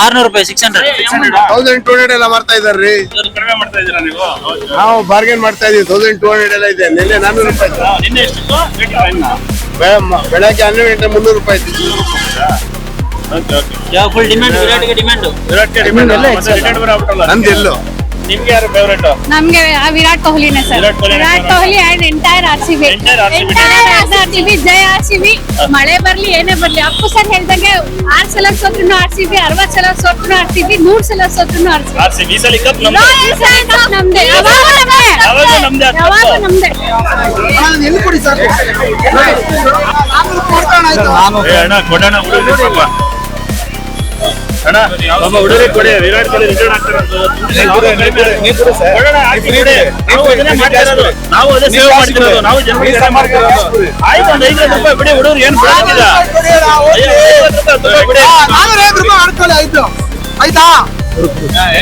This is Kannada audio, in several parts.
ಆರ್ನೂರು ರೂಪಾಯಿ six hundred thousand two hundred ಎಲ್ಲ ಮಾಡ್ತಾ ಇದಾರ್ರಿ ಕಡಿಮೆ ಮಾಡ್ತಾ ಇದ್ದೀರಾ ನೀವು? ನಾವು ಬಾರ್ಗೇನ್ ಮಾಡ್ತಾ ಇದೀವಿ ತೌಸಂಡ್ ಟೂ ಹಂಡ್ರೆಡ್ ಎಲ್ಲ ಇದೆ. ನಿನ್ನೆ ನಾನ್ನೂರು ರೂಪಾಯಿ ಇತ್ತು. ನಿನ್ನೆ ಎಷ್ಟಿತ್ತು? ಬೆಳಗ್ಗೆ ಹನ್ನೆರಡು ಗಂಟೆ ಮುನ್ನೂರು ರೂಪಾಯಿ ಇತ್ತು. ಓಕೆ ಓಕೆ ಯಾವ ಫುಲ್ ಡಿಮ್ಯಾಂಡ್ ವಿರಾಟ್ಗೆ ಡಿಮ್ಯಾಂಡ್ ವಿರಾಟ್ ಕೊಹ್ಲಿ ಎಲ್ಲ ಮತ್ತೆ ಆಗ್ಬಿಟ್ಟಲ್ಲ ಎಲ್ಲು ನಿಮ್ಗೆ ಯಾರು ಫೇವರೇಟ್ ನಮ್ಗೆ ಆ ವಿರಾಟ್ ಕೊಹ್ಲಿನೇ sir Virat ಕೊಹ್ಲಿನೇ Virat Kohli and entire R C B Jaya RCB. R C B ಜೈ ಆರ್ ಸಿ ಬಿ ಮಳೆ ಬರ್ಲಿ ಏನೇ ಬರ್ಲಿ. ಅಪ್ಪು ಸರ್ ಹೇಳ್ದಂಗೆ ಆರ್ ಸಲ ಸೋತ್ರು ಆರ್ ಸಿ ಬಿ ಅರವತ್ ಸಲ ಸೋತ್ರು ಆರ್ ಸಿ ಬಿ ನೂರ್ ಸಲ ಸೋತ್ರು ಆರ್ ಸಿ ಬಿ ಸಲ ಕಪ್ ನಮ್ದು. ನಮ್ದೆ. ಯಾವಾಗ ನಮ್ದೆ. ಯಾವಾಗ ನಮ್ದೆ. ಅಣ್ಣ ಕೊಡೋಣ ಹುಡುಗರು ನಾವು ಅದೇ ಸೇವೆ ಮಾಡ್ತಿರೋದು ನಾವು ಜನ ಆಯ್ತು ಒಂದು ಐವತ್ತು ರೂಪಾಯಿ ಬಿಡಿ ಹುಡುಗರು ಏನು ಬಿಡೋದಿಲ್ಲ ಬಿಡಿ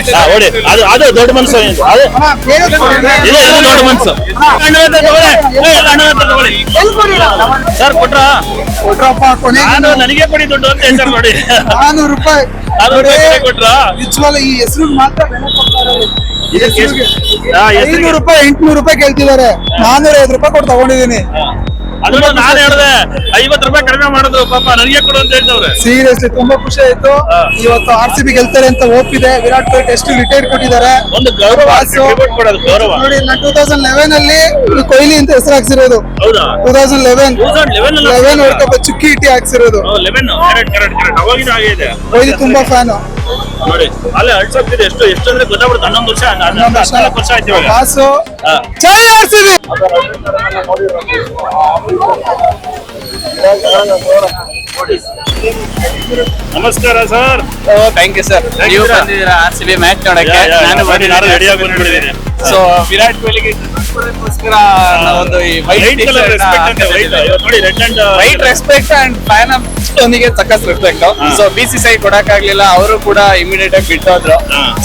ಹಾ, ಹೊಡಿ. ಅದು ಅದು ದೊಡ್ಡ ಮನಸ್ಸು. ಅದು ಇದು ದೊಡ್ಡ ಮನಸ್ಸು ಸರ್ ಕೊಟ್ರ ನಾನು ನನಗೆ ಕೊಡಿ ದುಡ್ಡು ಅಂತ ಹೇಳ್ತಾರೆ ನೋಡಿ ನಾನೂರು ರೂಪಾಯಿ ಈ ಹೆಸರು ಮಾತ್ರ ಐನೂರು ರೂಪಾಯಿ ಎಂಟ್ನೂರು ರೂಪಾಯಿ ಕೇಳ್ತಿದ್ದಾರೆ. ನಾನೂರ ಐದು ರೂಪಾಯಿ ಕೊಟ್ಟು ತಗೊಂಡಿದ್ದೀನಿ. ಅದನ್ನ ನಾನು ಹೇಳಿದೆ ಐವತ್ತು ರೂಪಾಯಿ ಕಡಿಮೆ ಮಾಡಿದ್ರು ಪಾಪ ನನಗೆ ಕೊಡು ಅಂತ ಹೇಳ್ತವ್ರೆ ಸೀರಿಯಸ್ಲಿ ತುಂಬಾ ಖುಷಿ ಆಯ್ತು. ಇವತ್ತು ಆರ್ ಸಿ ಬಿ ಗೆಲ್ತಾರೆ ಅಂತ ಒಪ್ಪಿದೆ ವಿರಾಟ್ ಕೊಹ್ಲಿ ಟೆಸ್ಟ್ ರಿಟೈರ್ ಕೊಟ್ಟಿದ್ದಾರೆ. ಒಂದು ಗೌರವ ಕೊಡೋದು ಗೌರವ. ನೋಡಿ ನಾನು ಟೂ ತೌಸಂಡ್ ಲೆವೆನ್ ಅಲ್ಲಿ ಕೊಹ್ಲಿ ಅಂತ ಹೆಸರು ಹಾಕ್ಸಿರೋದು. ಹೌದಾ? ಟೂ ತೌಸಂಡ್ ಲೆವೆನ್ 2011 ಅಲ್ಲಿ ಲೆವೆನ್ ವರ್ಲ್ಡ್ ಕಪ್ ಚುಕ್ಕಿ ಇಟ್ಟಿ ಹಾಕ್ಸಿರೋದು. ಇದೆ. ಕೊಹ್ಲಿ ತುಂಬಾ ಫ್ಯಾನ್ ನೋಡಿ ಅಲ್ಲೇ ಇದೆ ಎಷ್ಟು ಎಷ್ಟು ಅಂದ್ರೆ ಗೊತ್ತಾಗ್ಬಿಡುತ್ತೆ. ಹನ್ನೊಂದು ವರ್ಷ ಹನ್ನೊಂದು ವರ್ಷ. ಆಯ್ತು. ಜೈ ಆರ್ ಸಿ ಬಿ ನಮಸ್ಕಾರ ಸರ್. ಥ್ಯಾಂಕ್ ಯು ಸರ್ ನೀವು. ಬಂದಿದ್ದೀರಾ ಆರ್ ಸಿ ಬಿ ಮ್ಯಾಚ್ ನೋಡಕ್ಕೆ? ನಾನು ನಾನು ರೆಡಿಯಾಗಿ ಬಂದ್ಬಿಟ್ಟಿದ್ದೀನಿ ಸೊ ವಿರಾಟ್ ಕೊಹ್ಲಿಗೆ ಗೋಸ್ಕರ ಒಂದು ಈ ವೈಟ್ ರೆಸ್ಪೆಕ್ಟ್ ನೋಡಿ red and white respect and fan ಅವನಿಗೆ ಸಖತ್ ರೆಸ್ಪೆಕ್ಟ್ ಹಾ. ಸೊ ಬಿ ಸಿ ಸಿ ಕೊಡಕ್ಕಾಗ್ಲಿಲ್ಲ. ಅವರು ಕೂಡ ಇಮಿಡಿಯೇಟ್ ಆಗಿ ಬಿಟ್ಟೋದ್ರು.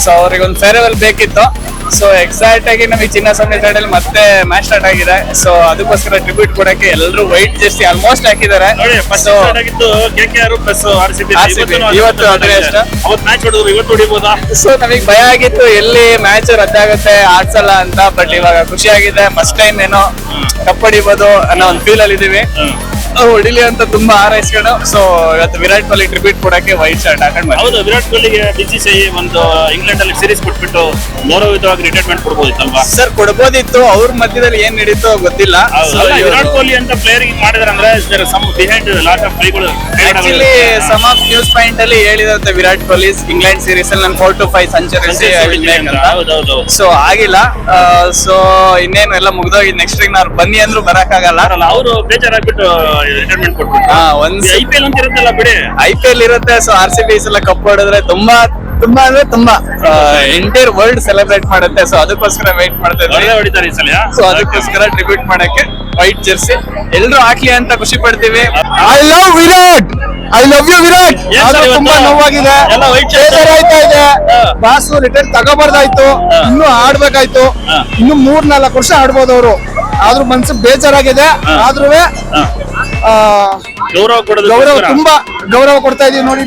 ಸೊ ಅವ್ರಿಗೆ ಒಂದು ಫೇರ್ವೆಲ್ ಬೇಕಿತ್ತು. ಸೊ ಎಕ್ಸಾಕ್ಟ್ ಆಗಿ ನಮಗೆ ಚಿನ್ನ ಸೈಡ್ ಅಲ್ಲಿ ಮತ್ತೆ ಮ್ಯಾಚ್ ಸ್ಟಾರ್ಟ್ ಆಗಿದೆ. ಸೊ ಅದಕ್ಕೋಸ್ಕರ ಟ್ರಿಬ್ಯೂಟ್ ಕೊಡಕ್ಕೆ ಎಲ್ಲರೂ ವೈಟ್ ಜರ್ಸಿ ಆಲ್ಮೋಸ್ಟ್ ಹಾಕಿದ್ದಾರೆ. ಸೊ. ಇವತ್ತು ಅದೇ ನಮಗೆ ಭಯ ಆಗಿತ್ತು ಎಲ್ಲಿ ಮ್ಯಾಚ್ ರದ್ದಾಗುತ್ತೆ ಆಡ್ಸಲ್ಲ ಅಂತ ಬಟ್ ಇವಾಗ ಖುಷಿ ಆಗಿದೆ. ಫಸ್ಟ್ ಟೈಮ್ ಏನೋ ಕಪ್ ಹೊಡಿಬೋದು ಅನ್ನೋ ಒಂದು ಫೀಲ್ ಅಲ್ಲಿ ಇದೀವಿ ಹೊಡಿಲಿ ಅಂತ ತುಂಬಾ ಹಾರೈಸ್ಕೊಂಡು ಸೊ ಇವತ್ತು ವಿರಾಟ್ ಕೊಹ್ಲಿ ಟ್ರಿಬ್ಯೂಟ್ ಕೊಡಕ್ಕೆ ವೈಟ್ ಶರ್ಟ್ ಹಾಕೊಂಡ್. ಹೌದು ವಿರಾಟ್ ಕೊಹ್ಲಿಗೆ ಬಿ ಸಿ ಸಿ ಒಂದು ಇಂಗ್ಲೆಂಡ್ ಅಲ್ಲಿ ಸೀರೀಸ್ ಕೊಟ್ಬಿಟ್ಟು ಗೌರವಯುತವಾಗಿ ರಿಟೈರ್ಮೆಂಟ್ ಕೊಡ್ಬೋದಿತ್ತಲ್ವಾ? ಸರ್ ಕೊಡ್ಬೋದಿತ್ತು. ಅವ್ರ ಮಧ್ಯದಲ್ಲಿ ಏನ್ ನಡೀತೋ ಗೊತ್ತಿಲ್ಲ. ಹೌದು. So, ಅಲ್ಲ, ಇವ್ರು- ವಿರಾಟ್ ಕೊಹ್ಲಿ ಅಂತ ಪ್ಲೇಯರ್ ಮಾಡಿದ್ರೆ ಅಂದ್ರೆ some behind lot of ಪ್ಲೇಗಳು actually some of news point ಅಲ್ಲಿ ಹೇಳಿದಂತೆ ವಿರಾಟ್ ಕೊಹ್ಲಿ ಇಂಗ್ಲೆಂಡ್ ಸೀರೀಸ್ ಅಲ್ಲಿ ನಾನು ಫೋರ್ ಟು ಫೈವ್ ಸೆಂಚುರೀಸ್ ಅಂತ. ಹೌದೌದು ಸೊ ಆಗಿಲ್ಲ. ಸೊ ಇನ್ನೇನು ಎಲ್ಲ ಮುಗ್ದೋಗಿ ನೆಕ್ಸ್ಟ್ ಈಗ ನಾವು ಬನ್ನಿ ಅಂದ್ರೂ ಬರಕ್ಕಾಗಲ್ಲ. ಆಗಲ್ಲ ಅವರು ಬೇಜಾರಾಗ್ಬಿಟ್ಟು ರಿಟೈರ್ಮೆಂಟ್ ಕೊಟ್ಬಿಟ್ಟು ಹಾ ಒಂದ್ ಐ ಪಿ ಎಲ್ ಅಂತ ಇರುತ್ತಲ್ಲ ಬಿಡಿ. ಐ ಪಿ ಎಲ್ ಇರುತ್ತೆ ಸೊ ಆರ್ ಸಿ ಬಿ ಸಲ ಕಪ್ ಹೊಡೆದ್ರೆ ತುಂಬಾ ತುಂಬಾ ಅಂದ್ರೆ ತುಂಬಾ ಎಂಟೈರ್ ವರ್ಲ್ಡ್ ಸೆಲೆಬ್ರೇಟ್ ಮಾಡುತ್ತೆ. ಸೊ ಅದಕ್ಕೋಸ್ಕರ ವೇಟ್ ಮಾಡ್ತಾ ಒಳ್ಳೆ ಹೊಡಿತಾರೆ ಈ ಸಲ ಸೊ ಅದಕ್ಕೋಸ್ಕರ ಟ್ರಿಬ್ಯೂಟ್ ಮಾಡಕ್ಕೆ ವೈಟ್ ಜೆರ್ಸಿ ಎಲ್ರು ಹಾಕ್ಲಿ ಅಂತ ಖುಷಿ ಪಡ್ತೀವಿ. I love Virat! I love you Virat! ತುಂಬಾ ನೋವಾಗಿದೆ. ಬೇಜಾರಾಯ್ತಾ ಇದೆ? ಬಾಸು ರಿಟೈರ್ ತಗೋಬಾರ್ದಾಯ್ತು. ಇನ್ನು ಆಡ್ಬೇಕಾಯ್ತು. ಇನ್ನು ಮೂರ್ ನಾಲ್ಕು ವರ್ಷ ಆಡ್ಬೋದು ಅವರು. ಆದ್ರೂ ಮನ್ಸು ಬೇಜಾರಾಗಿದೆ. ಆದ್ರೂ. ಗೌರವ ಕೊಡೋದು ಗೌರವ ತುಂಬಾ ಗೌರವ ಕೊಡ್ತಾ ಇದೀವಿ ನೋಡಿ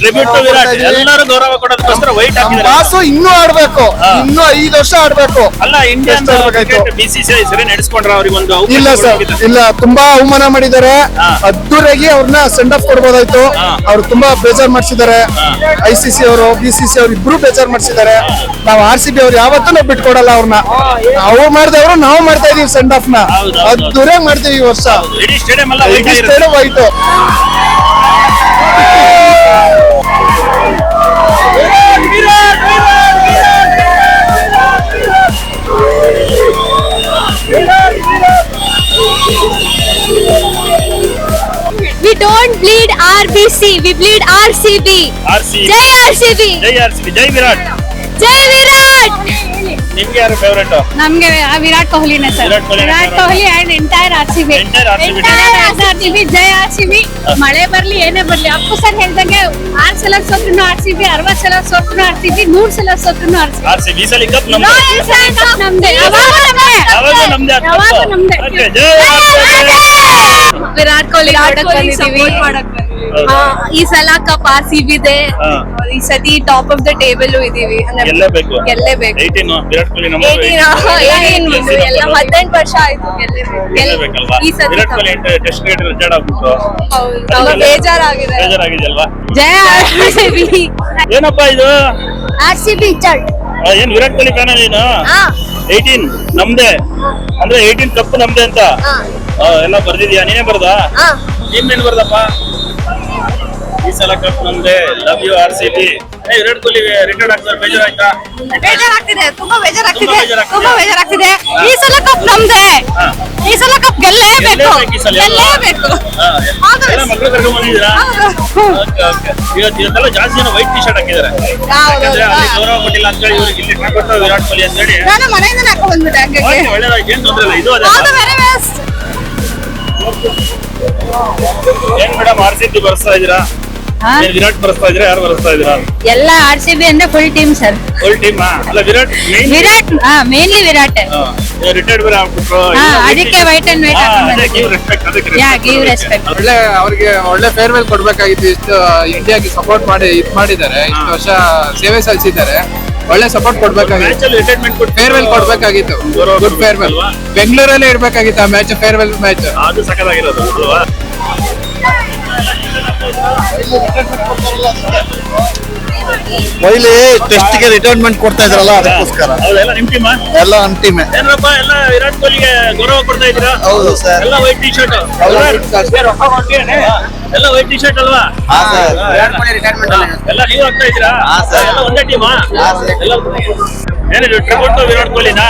ಟ್ರಿಬ್ಯೂಟ್ ವಿರಾಟ್ ಎಲ್ಲರೂ ಗೌರವ ಕೊಡೋದಕ್ಕೋಸ್ಕರ ವೈಟ್ ಹಾಕಿದ್ದಾರೆ. ಬಾಸು ಇನ್ನೂ ಆಡ್ಬೇಕು. ಇನ್ನೂ ಐದು ವರ್ಷ ಆಡ್ಬೇಕು. ಅಲ್ಲ ಇಂಡಿಯನ್ ಬಿಸಿಸಿಐ ಸರಿ ನಡೆಸ್ಕೊಂಡ್ರ ಅವ್ರಿಗೆ ಒಂದು ಇಲ್ಲ ಸರ್. ಇಲ್ಲ ತುಂಬಾ ಅವಮಾನ ಮಾಡಿದ್ದಾರೆ. ಅದ್ದೂರಾಗಿ ಅವ್ರನ್ನ ಸೆಂಡ್ ಆಫ್ ಕೊಡ್ಬೋದಾಯ್ತು. ಅವ್ರು ತುಂಬಾ ಬೇಜಾರ್ ಮಾಡಿಸಿದ್ದಾರೆ. ಐ ಸಿ ಸಿ ಅವರು ಬಿ ಸಿ ಸಿ ಅವ್ರು ಇಬ್ರು ಬೇಜಾರ್ ಮಾಡಿಸಿದ್ದಾರೆ. ನಾವು ಆರ್ ಸಿ ಬಿ ಅವ್ರು ಯಾವತ್ತೂ ನಾವು ಬಿಟ್ಕೊಡಲ್ಲ ಅವ್ರನ್ನ. ಅವ್ರು ಮಾಡಿದವರು ನಾವು ಮಾಡ್ತಾ ಇದೀವಿ ಸೆಂಡ್ ಆಫ್ನ. ಅದ್ದೂರಾಗಿ ಮಾಡ್ತೀವಿ ಈ ವರ್ಷ. Stadium white R B C we bleed R C B R C Jai R C B ಜೈ ವಿರಾಟ್ ಜೈ ವಿರಾಟ್ ನಿಮ್ಗೆ ಯಾರು ಫೇವರೇಟ್ ನಮ್ಗೆ ವಿರಾಟ್ ಕೊಹ್ಲಿನೇ sir. Virat ಕೊಹ್ಲಿನೇ Virat. Kohli and entire R C Jaya Entire RCB. R C B Jai R ಮಳೆ ಬರ್ಲಿ ಏನೇ ಬರ್ಲಿ. ಅಪ್ಪು ಸರ್ ಹೇಳ್ದಂಗೆ ಆರ್ ಸಲ ಸೋತ್ರು ಆರ್ಸಿಬಿ ಅರವತ್ ಸಲ ಸೋತ್ರು ಆರ್ಸಿಬಿ ನೂರ್ ಸಲ ಸೋತ್ರು ನಮ್ದು. ನಮ್ದೆ. ವಿರಾಟ್ ಕೊಹ್ಲಿ ಆಡಕ್ ಬಂದಿದ್ದೀವಿ. ಈ ಸಲ ಕಪ್ ಆರ್ ಸಿ ಬಿ ಇದೆ ಈ ಸತಿ ಟಾಪ್ ಆಫ್ ದ ಟೇಬಲ್ ಇದೀವಿ. ಗೆಲ್ಲೇಬೇಕು ವಿರಾಟ್ ಕೊಹ್ಲಿ ಎಲ್ಲ ಹದಿನೆಂಟು ವರ್ಷ ಆಯ್ತು ಈ ಸತಿ Virat Kohli test cricket retired ಹೌದು ತುಂಬಾ ಬೇಜಾರಾಗಿದೆ. ಬೇಜಾರಾಗಿದೆಯಲ್ವಾ? ಜಯ ಆರ್ ಸಿ ಬಿ. ಏನಪ್ಪಾ ಇದು? ಆರ್ ಸಿ ಬಿ ಆ, ಏನ್ ವಿರಾಟ್ ಕೊಹ್ಲಿ ಫ್ಯಾನ್ ನೀನು ಏಯ್ಟೀನ್ ನಮ್ದೇ. ಅಂದ್ರೆ ಏಯ್ಟೀನ್ ಕಪ್ ನಮ್ದೇ ಅಂತ. ಎಲ್ಲ ಬರ್ದಿದ್ಯಾ? ನೀನೇ ಬರ್ದಾ? ನೀನ್ ಬರ್ದಪ್ಪ? ಈ ಸಲ ಕಪ್ ನಮ್ದೆ love you R C B Virat Kohli retired ಆಗ್ತಾರೆ ಬೇಜಾರಾಯ್ತಾ? ಬೇಜಾರಾಗ್ತಿದೆ ತುಂಬಾ ಬೇಜಾರಾಗ್ತಿದೆ ತುಂಬಾ ಬೇಜಾರಾಗ್ತಿದೆ. ಈ ಸಲ ಕಪ್ ನಮ್ದೆ. ಈ ಸಲ ಕಪ್ ಗೆಲ್ಲೇಬೇಕು. ಗೆಲ್ಲೇಬೇಕು. ಕರ್ಕೊಂಡ್ ಬಂದಿದ್ದೀರಾ? ಇವತ್ತು ಇವತ್ತೆಲ್ಲ ಜಾಸ್ತಿ ಜನ ವೈಟ್ ಟಿ ಶರ್ಟ್ ಹಾಕಿದ್ದಾರೆ ಯಾಕಂದ್ರೆ ಅಲ್ಲಿ ಗೌರವ ಕೊಟ್ಟಿಲ್ಲ ಅಂತ ಹೇಳಿ ಇವ್ರಿಗೆ ಇಲ್ಲಿ ಹಾಕೊಟ್ಟು ವಿರಾಟ್ ಕೊಹ್ಲಿ ಅಂತ ಹೇಳಿ ನಾನು ಮನೆಯಿಂದ ಹಾಕೊಂಡ್ ಬಂದ್ಬಿಟ್ಟೆ ಏನ್ ತೊಂದ್ರೆ ಇಲ್ಲ. ಇದು ಅದೇ ಏನ್ ಮೇಡಮ್ ಆರ್ ಸಿ ಬಿ ಬರ್ಸ್ತಾ ಇದೀರಾ ಏನ್ ವಿರಾಟ್ ಬರ್ಸ್ತಾ ಇದ್ರ ಯಾರು ಬರ್ಸ್ತಾ ಇದೀರಾ ಎಲ್ಲ ಆರ್ ಸಿ ಬಿ ಅಂದ್ರೆ full team sir full team ಅಲ್ಲ ವಿರಾಟ್ ಮೇನ್ ವಿರಾಟ್ ಹಾ ಮೇನ್ಲಿ ವಿರಾಟ್. ರಿಟೈರ್ಡ್ ಬೇರೆ ಆಗ್ಬಿಟ್ರು ಹಾ, ಅದಕ್ಕೆ white and white ಹಾಕೊಂಡ್ ಬಂದಿದ್ದೀವಿ. ರೆಸ್ಪೆಕ್ಟ್ ಅದಕ್ಕೆ ಯಾ respect ಗಿವ್ ರೆಸ್ಪೆಕ್ಟ್ ಒಳ್ಳೆ ಅವ್ರಿಗೆ ಒಳ್ಳೆ ಫೇರ್ವೆಲ್ ಕೊಡ್ಬೇಕಾಗಿತ್ತು. ಇಷ್ಟು ಇಂಡಿಯಾಗೆ ಸಪೋರ್ಟ್ ಮಾಡಿ ಇದ್ ಮಾಡಿದ್ದಾರೆ. ಇಷ್ಟು ವರ್ಷ ಸೇವೆ ಸಲ್ಲಿಸಿದ್ದಾರೆ. ಒಳ್ಳೆ ಸಪೋರ್ಟ್ ಕೊಡ್ಬೇಕಾಗಿತ್ತು. ರಿಟೈರ್ಮೆಂಟ್ ಕೊಟ್ಟು ಫೇರ್ವೆಲ್ ಕೊಡ್ಬೇಕಾಗಿತ್ತು. ಗೌರವ ಗುಡ್ ಫೇರ್ವೆಲ್? ಬೆಂಗಳೂರಲ್ಲೇ ಇರ್ಬೇಕಾಗಿತ್ತು ಆ ಮ್ಯಾಚ್ ಫೇರ್ವೆಲ್ ಮ್ಯಾಚ್ ಅದು ಸಕ್ಕದಾಗಿರೋದು ಅಲ್ವಾ? ಕೊಹ್ಲಿ ಟೆಸ್ಟ್ಗೆ ರಿಟೈರ್ಮೆಂಟ್ ಕೊಡ್ತಾ ಇದ್ರಲ್ಲ ಅದಕ್ಕೋಸ್ಕರ. ಹೌದೆಲ್ಲ ನಿಮ್ ಟೀಮ್ ಎಲ್ಲ ನಮ್ ಟೀಮೇ ಏನಪ್ಪ ಎಲ್ಲ ವಿರಾಟ್ ಕೊಹ್ಲಿಗೆ ಗೌರವ ಕೊಡ್ತಾ ಇದ್ದೀರಾ? ಹೌದು ಸರ್ ಎಲ್ಲ ವೈಟ್ ಟೀ ಶರ್ಟ್ ಎಲ್ಲ ವೈಟ್ ಟೀ ಶರ್ಟ್ ಅಲ್ವಾ? ಎಲ್ಲ ನೀವು ಆಗ್ತಾ ಇದ್ದೀರಾ? ಎಲ್ಲ ಒಂದೇ ಟೀಮಾ ಎಲ್ಲ ವಿರಾಟ್ ಕೊಹ್ಲಿನಾ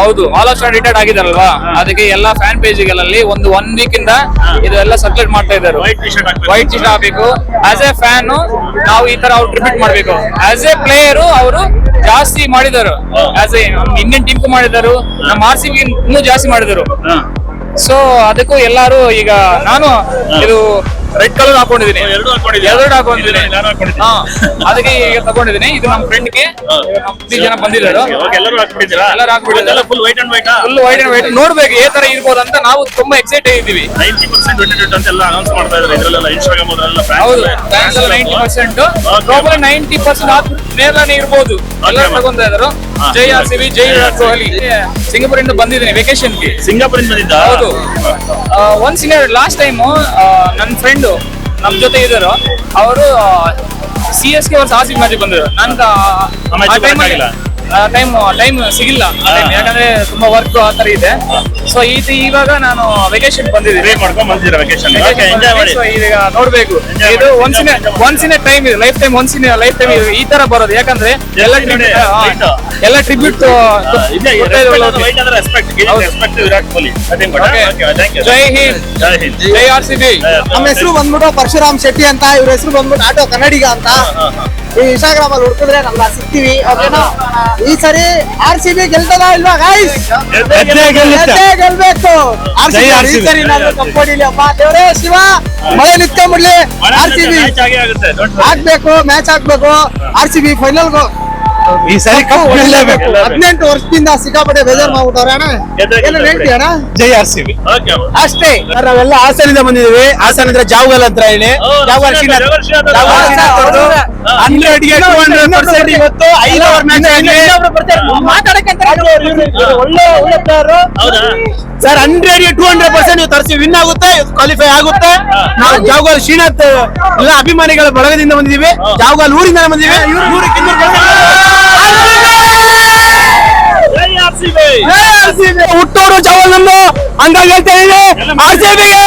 ಹೌದು ಆಲ್ ಸ್ಟಾರ್ ರಿಟೈರ್ಡ್ ಆಗಿದಾರಲ್ವಾ ಅದಕ್ಕೆ ಎಲ್ಲಾ ಫ್ಯಾನ್ ಪೇಜ್ಗಳಲ್ಲಿ ಒಂದು ಒನ್ ವೀಕ್ ಇಂದ ಇದೆಲ್ಲ ಸರ್ಕ್ಯುಲೇಟ್ ಮಾಡ್ತಾ ಇದ್ದಾರೆ. ವೈಟ್ ಟಿ ಶರ್ಟ್ ವೈಟ್ ಹಾಕ್ಬೇಕು. ಆಸ್ ಎ ಫ್ಯಾನ್ ನಾವು ಈ ತರ ಅವ್ರು ಟ್ರಿಬ್ಯೂಟ್ ಮಾಡ್ಬೇಕು. ಆಸ್ ಎ ಪ್ಲೇಯರ್ ಅವರು ಜಾಸ್ತಿ ಮಾಡಿದರು. ಆಸ್ ಎ ಇಂಡಿಯನ್ ಟೀಮ್ ಮಾಡಿದರು. ನಮ್ಮ ಆರ್ ಸಿ ಇನ್ನೂ ಜಾಸ್ತಿ ಮಾಡಿದರು. ಸೊ ಅದಕ್ಕೂ ಎಲ್ಲಾರು ಈಗ ನಾನು ಇದು ರೆಡ್ ಕಲರ್ ಹಾಕೊಂಡಿದ್ದೀನಿ. ಎರಡು ಹಾಕೊಂಡಿದ್ದೀನಿ ಎರಡು ಹಾಕೊಂಡಿದ್ದೀನಿ. ಹಾ ಅದಕ್ಕೆ ಈಗ ತಗೊಂಡಿದ್ದೀನಿ. ಇದು ನಮ್ಮ ಫ್ರೆಂಡ್ಗೆ ಜನ ಬಂದಿದ್ದಾರೆ ಎಲ್ಲರೂ ಹಾಕ್ಬಿಟ್ಟಿದ್ದೀರಾ? ಎಲ್ಲರೂ ಹಾಕ್ಬಿಟ್ಟಿದ್ದಾರೆ. Full white and white full white and white ನೋಡ್ಬೇಕು ಏ ತರ ಇರ್ಬೋದು ಅಂತ ನಾವು ತುಂಬಾ ಎಕ್ಸೈಟ್ ಆಗಿದ್ದೀವಿ. ನೈಂಟಿ ಪರ್ಸೆಂಟ್ ವೆಂಟಿಲೇಟ್ ಅಂತ ಎಲ್ಲ ಅನೌನ್ಸ್ ಮಾಡ್ತಾ ಇದ್ದಾರೆ. ಇದ್ರಲ್ಲೆಲ್ಲ ಇನ್ಸ್ಟಾಗ್ರಾಮ್ ಅದ್ರಲ್ಲ ಹೌದು ಎಲ್ಲ ನೈಂಟಿ ಪರ್ಸೆಂಟ್. ನೈಂಟಿ ಪರ್ಸೆಂಟ್ ಮೇಲಾನೆ ಇರ್ಬೋದು. ಎಲ್ಲರೂ ತಗೊಂತ ಇದ್ರು Jai R C B Jai Virat Kohli. Singapore ಇಂದ ಬಂದಿದ್ದೀನಿ ವೆಕೇಶನ್ಗೆ ಸಿಂಗಾಪುರ್ ಬಂದಿದ್ದ? ಹೌದು. ಒಂದ್ ಸಿಂಗ ಲಾಸ್ಟ್ ಟೈಮ್ ನನ್ನ ಫ್ರೆಂಡ್ ನಮ್ ಜೊತೆ ಇದ್ದರು. ಅವರು ಸಿ ಎಸ್ ಕೆ ವರ್ಷ ಆರ್ ಸಿ ಮ್ಯಾಚ್ ಬಂದರು ನನ್ಗೆ ಆ. ಟೈಮ್ ಟೈಮ್ ಸಿಗಿಲ್ಲ ಯಾಕಂದ್ರೆ ತುಂಬಾ ವರ್ಕ್ ಆ ತರ ಇದೆ. ಸೊ ಇದು ಇವಾಗ ನಾನು ವೆಕೇಶನ್ ಬಂದಿದ್ದೀನಿ. ಮಾಡ್ಕೊಂಡ್ ಬಂದಿದ್ದೀರಾ ವೆಕೇಶನ್ ಎಂಜಾಯ್ ಈಗ ನೋಡ್ಬೇಕು. ಇದು ಇನ್ ಒನ್ಸ್ ಇನ್ ಟೈಮ್ ಇದೆ ಲೈಫ್ ಟೈಮ್ ಒಂದ್ಸಿನ ಲೈಫ್ ಟೈಮ್ ಈ ತರ ಬರೋದು. ಯಾಕಂದ್ರೆ ಎಲ್ಲ. ಎಲ್ಲ ಟ್ರಿಬ್ಯೂಟ್ ಇದೆ ವೈಟ್ ಅಂದ್ರೆ ರೆಸ್ಪೆಕ್ಟ್ ರೆಸ್ಪೆಕ್ಟ್ ವಿರಾಟ್ ಕೊಹ್ಲಿ ಅದೇನ್ ಕೊಡ ಓಕೆ ಥ್ಯಾಂಕ್ ಯು ಜೈ ಹಿಂದ್. ಜೈ ಹಿಂದ್. ಜೈ ಆರ್ ಸಿ ಬಿ ನಮ್ಮ ಹೆಸರು ಬಂದ್ಬಿಟ್ಟು ಪರಶುರಾಮ್ ಶೆಟ್ಟಿ ಅಂತ ಇವ್ರ ಹೆಸರು ಬಂದ್ಬಿಟ್ಟು ಆಟೋ ಕನ್ನಡಿಗ ಅಂತ. ಈ ಇನ್ಸ್ಟಾಗ್ರಾಮ್ ಅಲ್ಲಿ ಹುಡುಕಿದ್ರೆ ನಮ್ಮ ಸಿಗ್ತೀವಿ ಓಕೆನಾ ಈ ಸರಿ ಆರ್ ಸಿ ಬಿ ಗೆಲ್ತದ ಇಲ್ವಾ ಗೈಸ್ ಗೆಲ್ಬೇಕು. ಆರ್ ಸಿ ಬಿ ಈ ಸರಿ ನಾನು ಕಪ್ಪಡಿಲಿ ಅಪ್ಪ. ದೇವರೇ ಶಿವ ಮಳೆ ನಿತ್ಕೊಂಡ್ಬಿಡ್ಲಿ ಆರ್ ಸಿ ಬಿ ಮ್ಯಾಚ್ ಆಗೇ ಆಗುತ್ತೆ. ಹಾಕ್ಬೇಕು ಮ್ಯಾಚ್ ಹಾಕ್ಬೇಕು ಆರ್ ಸಿ ಬಿ ಫೈನಲ್ ಈ ಸರಿ ಕಪ್ ಗೆಲ್ಲಬೇಕು. ಹದಿನೆಂಟು ವರ್ಷದಿಂದ ಸಿಕ್ಕಾಪಟ್ಟೆ ಬೇಜಾರ್ ಮಾಡ್ಬಿಟ್ಟವ್ರೆ ಅಣ್ಣ. ಏನು ಹೇಳ್ತೀಯ ಅಣ್ಣ? ಜೈ ಆರ್ ಸಿ ಬಿ. ಓಕೆ ಅಷ್ಟೇ. ನಾವೆಲ್ಲ ಹಾಸನದಿಂದ ಬಂದಿದೀವಿ ಹಾಸನ ಅಂದ್ರೆ ಜಾವಗಲ್ ಹತ್ರ ಹೇಳಿ. ಹಂಡ್ರೆಡ್ಗೆ ಟೂ ಹಂಡ್ರೆಡ್ ಪರ್ಸೆಂಟ್ ಇವತ್ತು ಐದು ಹೌದಾ? ಸರ್ ಹಂಡ್ರೆಡ್ಗೆ ಟೂ ಹಂಡ್ರೆಡ್ ಪರ್ಸೆಂಟ್ ಇವತ್ತು ತರಿಸಿ ವಿನ್ ಆಗುತ್ತೆ. ಕ್ವಾಲಿಫೈ ಆಗುತ್ತೆ. ನಾವು ಜಾವಗಲ್ ಶ್ರೀನಾಥ್ ಎಲ್ಲ ಅಭಿಮಾನಿಗಳ ಬಳಗದಿಂದ ಬಂದಿದ್ದೀವಿ. ಜಾವಗಲ್ ಊರಿಂದ ಬಂದಿವೆ ನೂರಕ್ಕೆ ಹುಟ್ಟೂರು ಚವಲ್ ನಮ್ದು ಹಂಗಾಗಿ ಹೇಳ್ತಾ ಇದ್ದೀನಿ ಆರ್ ಸಿ ಬಿಗೆ